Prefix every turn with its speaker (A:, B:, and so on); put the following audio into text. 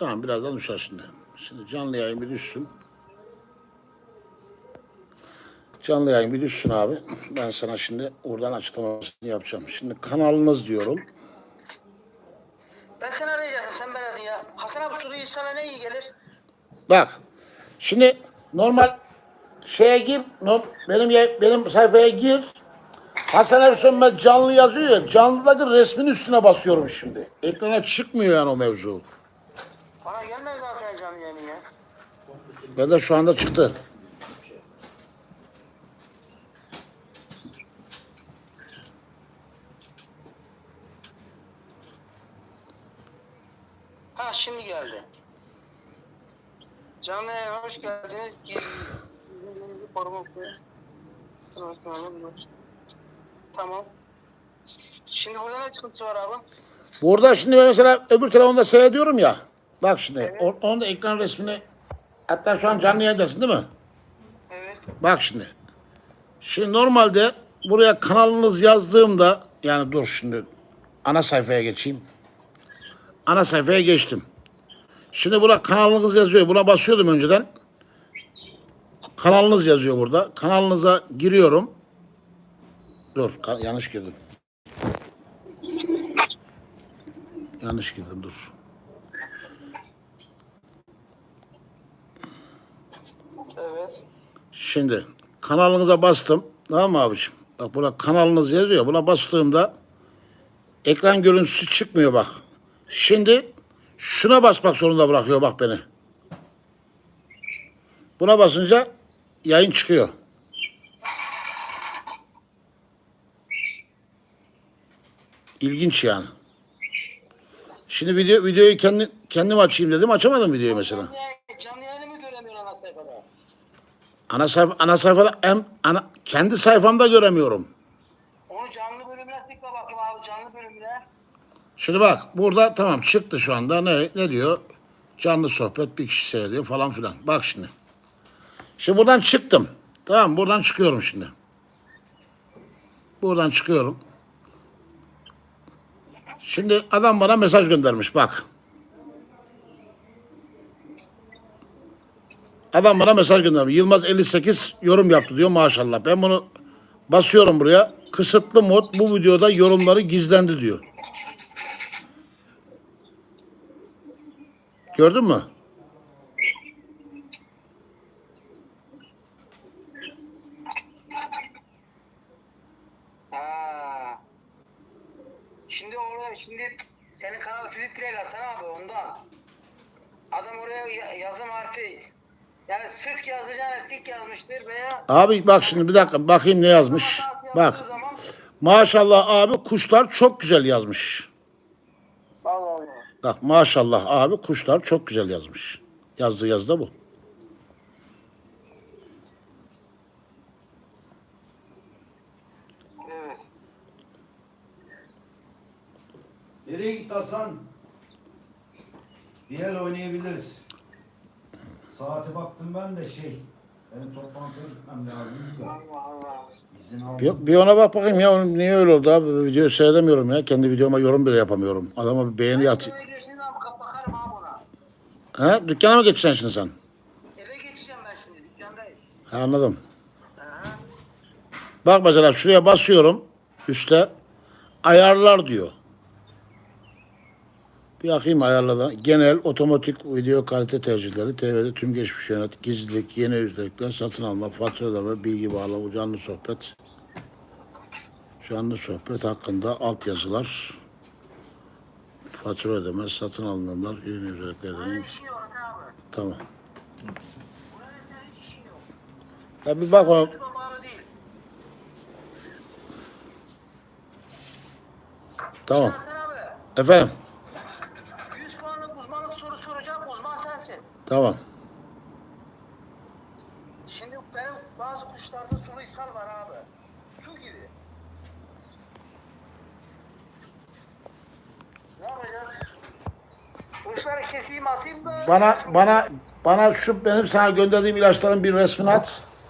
A: Tamam birazdan uçar şimdi. Şimdi canlı yayın bir düşsün. Canlı yayın bir düşsün abi. Ben sana şimdi oradan açıklamasını yapacağım. Şimdi kanalınız diyorum.
B: Ben seni arayacaktım sen ben ya. Hasan abi suyu sana ne iyi gelir?
A: Bak. Şimdi normal şeye gir. no- Benim benim sayfaya gir. Hasan Ersoy canlı yazıyor ya. Canlıdaki resmin üstüne basıyorum şimdi. Ekrana çıkmıyor yani o mevzu.
B: Gelmez daha sen yayını ya.
A: Ve de şu anda çıktı.
B: Ha şimdi geldi. Canlı yayına hoş geldiniz. Tamam. Şimdi burada ne sıkıntı var abi?
A: Burada şimdi ben mesela öbür telefonda seyrediyorum ya. Bak şimdi o- onun da ekran resmini hatta şu an canlı yayındasın değil mi?
B: Evet.
A: Bak şimdi. Şimdi normalde buraya kanalınız yazdığımda yani dur şimdi ana sayfaya geçeyim. Ana sayfaya geçtim. Şimdi burada kanalınız yazıyor. Buna basıyordum önceden. Kanalınız yazıyor burada. Kanalınıza giriyorum. Dur yanlış girdim. Yanlış girdim dur. Şimdi kanalınıza bastım. Tamam mı abiciğim? Bak burada kanalınız yazıyor. Buna bastığımda ekran görüntüsü çıkmıyor bak. Şimdi şuna basmak zorunda bırakıyor bak beni. Buna basınca yayın çıkıyor. İlginç yani. Şimdi video videoyu kendi kendim açayım dedim. Açamadım videoyu mesela.
B: Canlı, yayın, canlı yayını mı göremiyorsun ana sayfada?
A: Ana sayfa ana sayfada hem ana kendi sayfamda göremiyorum.
B: Onu canlı bölümüne tıkla bakayım abi canlı bölümüne.
A: Şimdi bak burada tamam çıktı şu anda ne ne diyor? Canlı sohbet bir kişi seyrediyor falan filan. Bak şimdi. Şimdi buradan çıktım. Tamam buradan çıkıyorum şimdi. Buradan çıkıyorum. Şimdi adam bana mesaj göndermiş bak. Adam bana mesaj göndermiş. Yılmaz 58 yorum yaptı diyor maşallah. Ben bunu basıyorum buraya. Kısıtlı mod bu videoda yorumları gizlendi diyor. Gördün mü?
B: Şimdi orada şimdi senin kanal filtreyle Hasan abi ondan. Adam oraya ya- yazım harfi yani sık yazacağına sık yazmıştır veya
A: Abi bak şimdi bir dakika bakayım ne yazmış. Bak
B: zaman
A: maşallah abi kuşlar çok güzel yazmış.
B: Allah Allah.
A: Bak maşallah abi kuşlar çok güzel yazmış. Yazdı yazdı bu.
B: Evet.
C: Nereye gitti Hasan? El oynayabiliriz. Saate baktım ben de şey. Benim toplantıya gitmem lazım. İzin aldım.
A: Bir, bir ona bak bakayım ya onun niye öyle oldu abi videoyu seyredemiyorum ya. Kendi videoma yorum bile yapamıyorum. Adama bir beğeni at.
B: Eve geçtiğinde abi kap- bakarım abi ona.
A: He dükkana mı geçeceksin şimdi sen?
B: Eve geçeceğim ben şimdi dükkandayım.
A: Ha, anladım.
B: Aha.
A: Bak mesela şuraya basıyorum üstte ayarlar diyor. Bir bakayım ayarlarda. Genel otomatik video kalite tercihleri, TV'de tüm geçmiş yönet, gizlilik, yeni özellikler, satın alma, fatura ödeme, bilgi bağlama, canlı sohbet. Canlı sohbet hakkında altyazılar, fatura ödeme, satın alınanlar, yeni özellikler.
B: Şey abi.
A: Tamam.
B: Yok.
A: Ya bir bak o. Tamam. Efendim. Tamam.
B: Şimdi benim bazı kuşlarda sulu ishal var abi. Su gibi. Ne yapacağız? Kuşları keseyim atayım mı?
A: Bana bana bana şu benim sana gönderdiğim ilaçların bir resmini at.